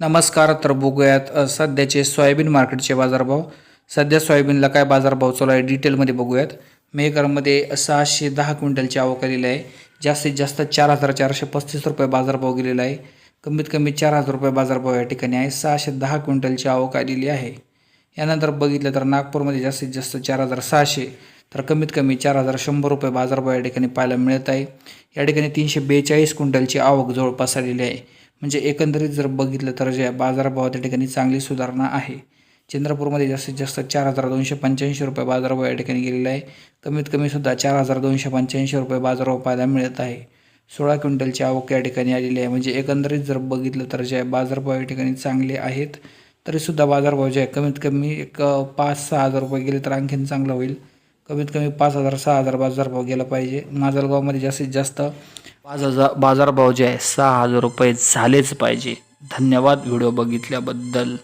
नमस्कार तर बघूयात सध्याचे सोयाबीन मार्केटचे बाजारभाव. सध्या सोयाबीनला काय बाजारभाव चालू आहे डिटेलमध्ये बघूयात. मेघरमध्ये सहाशे दहा क्विंटलची आवक आलेली आहे. जास्तीत जास्त चार हजार चारशे पस्तीस रुपये बाजारभाव गेलेला आहे. कमीत कमी चार हजार रुपये बाजारभाव या ठिकाणी आहे. सहाशे दहा क्विंटलची आवक आलेली आहे. यानंतर बघितलं तर नागपूरमध्ये जास्तीत जास्त चार हजार सहाशे तर कमीत कमी चार हजार शंभर रुपये बाजारभाव या ठिकाणी पाहायला मिळत आहे. या ठिकाणी तीनशे बेचाळीस क्विंटलची आवक जवळपास आलेली आहे. म्हणजे एकंदरीत जर बघितलं तर जे बाजारभाव त्या ठिकाणी चांगली सुधारणा आहे. चंद्रपूरमध्ये जास्तीत जास्त चार हजार दोनशे पंच्याऐंशी रुपये बाजारभाव या ठिकाणी गेलेला आहे. कमीत कमी सुद्धा चार हजार दोनशे पंच्याऐंशी रुपये बाजारभाव पाहायला मिळत आहे. सोळा क्विंटलची आवक या ठिकाणी आलेली आहे. म्हणजे एकंदरीत जर बघितलं तर जे बाजारभाव या ठिकाणी चांगले आहेत तरीसुद्धा बाजारभाव जे आहे कमीत कमी एक पाच सहा हजार रुपये गेले तर आणखीन चांगलं होईल. कमीत कमी पाच हजार सहा हजार बाजारभाव गेला पाहिजे. माजलगावमध्ये जास्तीत जास्त पाच हजार बाजारभाव जे आहे सहा हजार रुपये झालेच पाहिजे. धन्यवाद व्हिडिओ बघितल्याबद्दल.